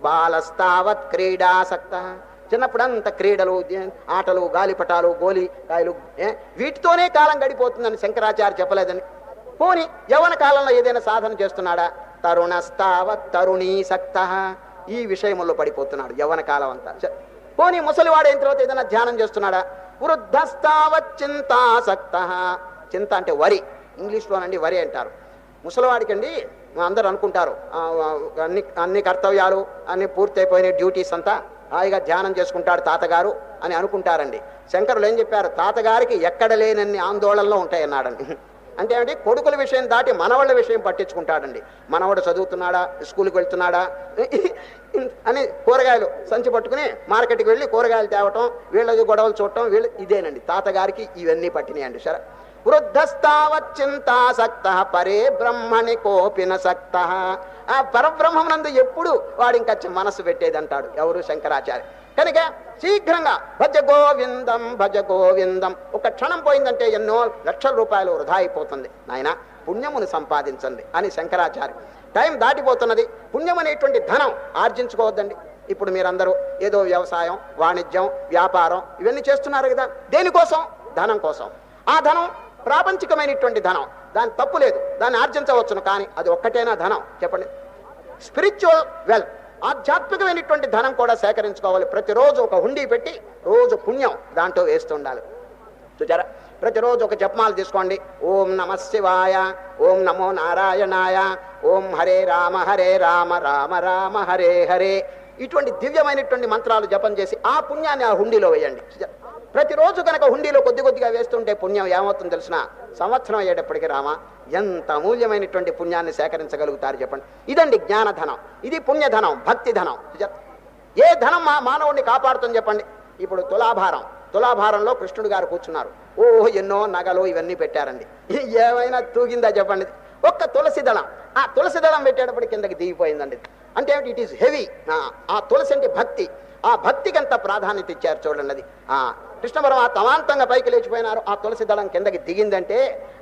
బాలస్తావత్ క్రీడాసక్త. చిన్నప్పుడంతా క్రీడలు ఆటలు గాలిపటాలు గోలి కాయలు ఏ? వీటితోనే కాలం గడిపోతుందని శంకరాచార్య చెప్పలేదని. పోని యవన కాలంలో ఏదైనా సాధన చేస్తున్నాడా? తరుణస్తావత్ తరుణీసక్త. ఈ విషయంలో పడిపోతున్నాడు యవన కాలం అంతా. పోనీ ముసలివాడైన తర్వాత ఏదైనా ధ్యానం చేస్తున్నాడా? వృద్ధస్తావత్ చింతాసక్త. చింత అంటే వరి. ఇంగ్లీష్లోనండి వరి అంటారు. ముసలివాడికండి అందరు అనుకుంటారు. అన్ని అన్ని కర్తవ్యాలు అన్ని పూర్తయిపోయిన డ్యూటీస్ అంతా హాయిగా ధ్యానం చేసుకుంటాడు తాతగారు అని అనుకుంటారండి. శంకరులు ఏం చెప్పారు? తాతగారికి ఎక్కడ లేనన్ని ఆందోళనలు ఉంటాయన్నాడండి. అంటే ఏమిటి? కొడుకుల విషయం దాటి మనవాళ్ళ విషయం పట్టించుకుంటాడండి. మనవాడు చదువుతున్నాడా? స్కూల్కి వెళ్తున్నాడా? అని కూరగాయలు సంచి పట్టుకుని మార్కెట్కి వెళ్ళి కూరగాయలు తేవటం వీళ్ళది గొడవలు చూడటం వీళ్ళు ఇదేనండి. తాతగారికి ఇవన్నీ పట్టినాయండి. సరే. వృద్ధస్థావచ్చింతాసక్త పరే బ్రహ్మణి కోపిన సక్త ఆ పరబ్రహ్మనందు ఎప్పుడు వాడు ఇంకా మనసు పెట్టేది అంటాడు ఎవరు శంకరాచార్య. కనుక శీఘ్రంగా భజ గోవిందం భజ గోవిందం. ఒక క్షణం పోయిందంటే ఎన్నో లక్షల రూపాయలు వృధా అయిపోతుంది. నాయన పుణ్యమును సంపాదించండి అని శంకరాచార్య. టైం దాటిపోతున్నది. పుణ్యం అనేటువంటి ధనం ఆర్జించుకోవద్దండి. ఇప్పుడు మీరందరూ ఏదో వ్యవసాయం వాణిజ్యం వ్యాపారం ఇవన్నీ చేస్తున్నారు కదా. దేనికోసం? ధనం కోసం. ఆ ధనం ప్రాపంచికమైనటువంటి ధనం. దాని తప్పు లేదు. దాన్ని ఆర్జించవచ్చును కానీ అది ఒక్కటేనా ధనం. చెప్పండి. స్పిరిచువల్ వెల్త్ ఆధ్యాత్మికమైనటువంటి ధనం కూడా సేకరించుకోవాలి. ప్రతిరోజు ఒక హుండీ పెట్టి రోజు పుణ్యం దాంట్లో వేస్తుండాలి చూచారా? ప్రతిరోజు ఒక జపమాలు తీసుకోండి. ఓం నమ శివాయ ఓం నమో నారాయణాయ ఓం హరే రామ హరే రామ రామ రామ హరే హరే. ఇటువంటి దివ్యమైనటువంటి మంత్రాలు జపం చేసి ఆ పుణ్యాన్ని ఆ హుండీలో వేయండి. చూచారా? ప్రతిరోజు కనుక హుండీలో కొద్ది కొద్దిగా వేస్తుంటే పుణ్యం ఏమవుతుందో తెలిసిన సంవత్సరం అయ్యేటప్పటికి రామ ఎంత అమూల్యమైనటువంటి పుణ్యాన్ని సేకరించగలుగుతారు చెప్పండి. ఇదండి జ్ఞానధనం. ఇది పుణ్యధనం భక్తి ధనం ఏ ధనం మా మానవుడిని కాపాడుతుంది చెప్పండి. ఇప్పుడు తులాభారం. తులాభారంలో కృష్ణుడు గారు కూర్చున్నారు. ఓ ఎన్నో నగలు ఇవన్నీ పెట్టారండి. ఏమైనా తూగిందా చెప్పండి. ఒక్క తులసి దళం. ఆ తులసి దళం పెట్టేటప్పుడు కిందకి దిగిపోయిందండి. అంటే ఇట్ ఈస్ హెవీ ఆ తులసి అంటే భక్తి. ఆ భక్తికి ఎంత ప్రాధాన్యత ఇచ్చారు చూడండి. అది ఆ కృష్ణ పరమాత్మ తమాంతంగా పైకి లేచిపోయినారు. ఆ తులసి దళం కిందకి దిగిందంటే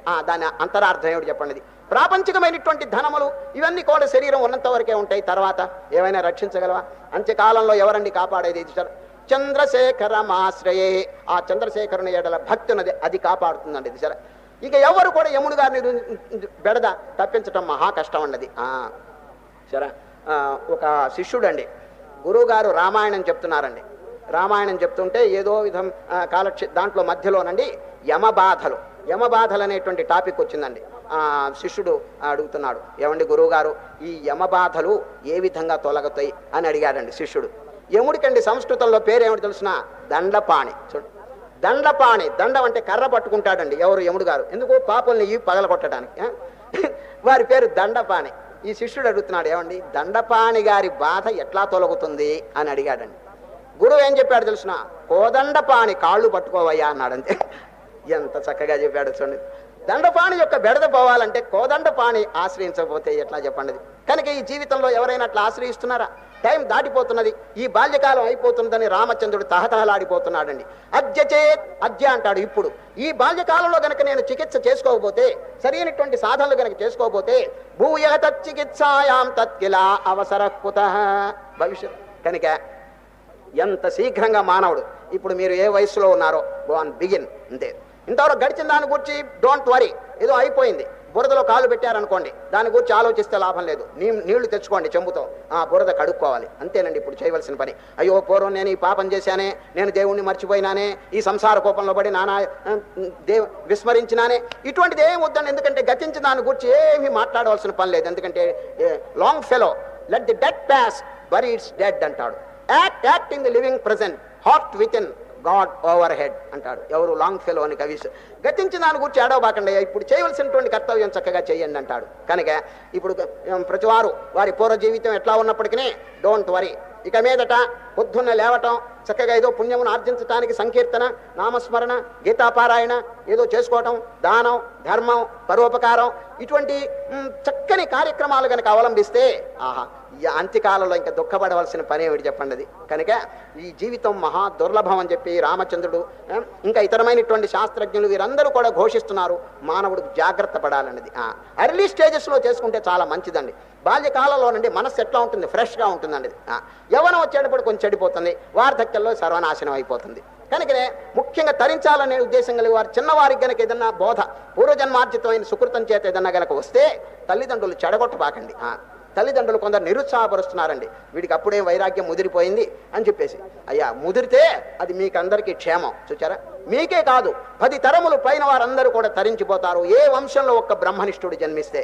ఆ దాని అంతరార్థం ఏమిటి చెప్పండి. ప్రాపంచికమైనటువంటి ధనములు ఇవన్నీ కూడా శరీరం ఉన్నంత వరకే ఉంటాయి. తర్వాత ఏమైనా రక్షించగలవా? అంత్యకాలంలో ఎవరండి కాపాడేది? ఇది చంద్రశేఖర చంద్రశేఖరమాశ్రయే. ఆ చంద్రశేఖరుని ఎడల భక్తి ఉన్నది అది కాపాడుతుందండి. ఇది సరే ఇక ఎవరు కూడా యముడు గారిని బెడద తప్పించటం మహా కష్టం అన్నది ఆ, సరే ఒక శిష్యుడండి. గురువుగారు రామాయణం చెప్తున్నారండి. రామాయణం చెప్తుంటే ఏదో విధం ఆ, కాలక్షే దాంట్లో మధ్యలోనండి యమబాధలు. యమబాధలు అనేటువంటి టాపిక్ వచ్చిందండి. శిష్యుడు అడుగుతున్నాడు ఏమండి గురువుగారు ఈ యమబాధలు ఏ విధంగా తొలగుతాయి? అని అడిగాడండి శిష్యుడు. యముడికండి సంస్కృతంలో పేరేమిటి తెలుసిన? దండపాణి. చూడు. దండపాణి దండం అంటే కర్ర పట్టుకుంటాడండి ఎవరు యముడు గారు ఎందుకు పాపల్ని ఇవి పగలగొట్టడానికి వారి పేరు దండపాణి. ఈ శిష్యుడు అడుగుతున్నాడు ఏమండి దండపాణి గారి బాధ ఎట్లా తొలగుతుంది అని అడిగాడండి. గురువు ఏం చెప్పాడు తెలిసిన? కోదండపాణి కాళ్ళు పట్టుకోవయ్యా అన్నాడంతే. ఎంత చక్కగా చెప్పాడు చూడండి. దండపాణి యొక్క బెడద పోవాలంటే కోదండపాణి ఆశ్రయించకపోతే ఎట్లా చెప్పండి? కనుక ఈ జీవితంలో ఎవరైనా అట్లా ఆశ్రయిస్తున్నారా? టైం దాటిపోతున్నది. ఈ బాల్యకాలం అయిపోతున్నదని రామచంద్రుడు తహతహలాడిపోతున్నాడండి. అద్య అద్య అంటాడు ఇప్పుడు. ఈ బాల్యకాలంలో గనక నేను చికిత్స చేసుకోకపోతే సరైనటువంటి సాధనలు గనక చేసుకోకపోతే భూయ తచ్చికిత్సాయాం తత్కిలా అవసర కుత. భవిష్యత్. కనుక ఎంత శీఘ్రంగా మానవుడు ఇప్పుడు మీరు ఏ వయసులో ఉన్నారో గో ఆన్ బిగిన్ అంతే. ఇంతవరకు గడిచిన దాని గురించి డోంట్ వరీ ఏదో అయిపోయింది. బురదలో కాలు పెట్టారనుకోండి. దాని గురించి ఆలోచిస్తే లాభం లేదు. నీ నీళ్ళు తెచ్చుకోండి చెంబుతో. ఆ బురద కడుక్కోవాలి. అంతేనండి ఇప్పుడు చేయవలసిన పని. అయ్యో పూర్వం నేను ఈ పాపం చేశానే నేను దేవుణ్ణి మర్చిపోయినానే ఈ సంసార కోపంలో పడి నానా దేవ విస్మరించినానే. ఇటువంటిది ఏం వద్దండి. ఎందుకంటే గతించిన దాని గురించి ఏమీ మాట్లాడవలసిన పని లేదు. ఎందుకంటే Longfellow let the dead past bury its dead అంటాడు. Act act in the living present heart within God overhead అంటాడు. ఎవరు లాంగ్ ఫెలో అని కవి గతించిన దాని గురించి ఏడవబాకండి ఇప్పుడు చేయవలసినటువంటి కర్తవ్యం చక్కగా చేయండి అంటాడు. కనుక ఇప్పుడు ప్రతివారు వారి పూర్వ జీవితం ఎట్లా ఉన్నప్పటికీ డోంట్ వరీ ఇక మీదట పొద్దున్న లేవటం చక్కగా ఏదో పుణ్యమును ఆర్జించడానికి సంకీర్తన నామస్మరణ గీతాపారాయణ ఏదో చేసుకోవటం దానం ధర్మం పరోపకారం ఇటువంటి చక్కని కార్యక్రమాలు కనుక అవలంబిస్తే ఆహా ఈ అంత్యకాలంలో ఇంకా దుఃఖపడవలసిన పని ఏమిటి చెప్పండి అది? కనుక ఈ జీవితం మహా దుర్లభం అని చెప్పి రామచంద్రుడు ఇంకా ఇతరమైనటువంటి శాస్త్రజ్ఞులు వీరందరూ కూడా ఘోషిస్తున్నారు మానవుడు జాగ్రత్త పడాలన్నది. అర్లీ స్టేజెస్లో చేసుకుంటే చాలా మంచిదండి. బాల్యకాలంలో నుండి మనస్సు ఎట్లా ఉంటుంది? ఫ్రెష్గా ఉంటుందండి ఆ, వచ్చేటప్పుడు కొంచెం చెడిపోతుంది. వార్ధక్యంలో సర్వనాశనం అయిపోతుంది. కనుకనే ముఖ్యంగా తరించాలనే ఉద్దేశం కలిగి వారు చిన్నవారికి గనక ఏదన్నా బోధ పూర్వజన్మార్జితమైన సుకృతం చేత ఏదన్నా గనక వస్తే తల్లిదండ్రులు చెడగొట్టబాకండి. తల్లిదండ్రులు కొందరు నిరుత్సాహపరుస్తున్నారండి. వీడికి అప్పుడే వైరాగ్యం ముదిరిపోయింది అని చెప్పేసి. అయ్యా ముదిరితే అది మీకందరికీ క్షేమం. చూచారా? మీకే కాదు పది తరములు పైన వారందరూ కూడా తరించిపోతారు. ఏ వంశంలో ఒక్క బ్రహ్మనిష్ఠుడు జన్మిస్తే.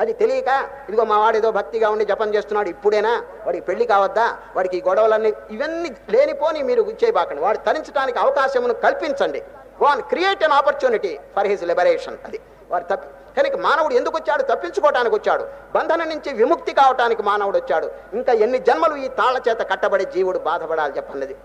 అది తెలియక ఇదిగో మా వాడు ఏదో భక్తిగా ఉండి జపం చేస్తున్నాడు ఇప్పుడేనా? వాడికి పెళ్ళి కావద్దా? వాడికి గొడవలన్నీ ఇవన్నీ లేనిపోని మీరు చేయబాకండి వాడు తరించడానికి అవకాశమును కల్పించండి. One create an opportunity for his liberation అది. వాడు తప్పి కనుక మానవుడు ఎందుకు వచ్చాడు? తప్పించుకోవటానికి వచ్చాడు. బంధన నుంచి విముక్తి కావటానికి మానవుడు వచ్చాడు. ఇంకా ఎన్ని జన్మలు ఈ తాళ్ళ చేత కట్టబడి జీవుడు బాధపడాలి చెప్పన్నది.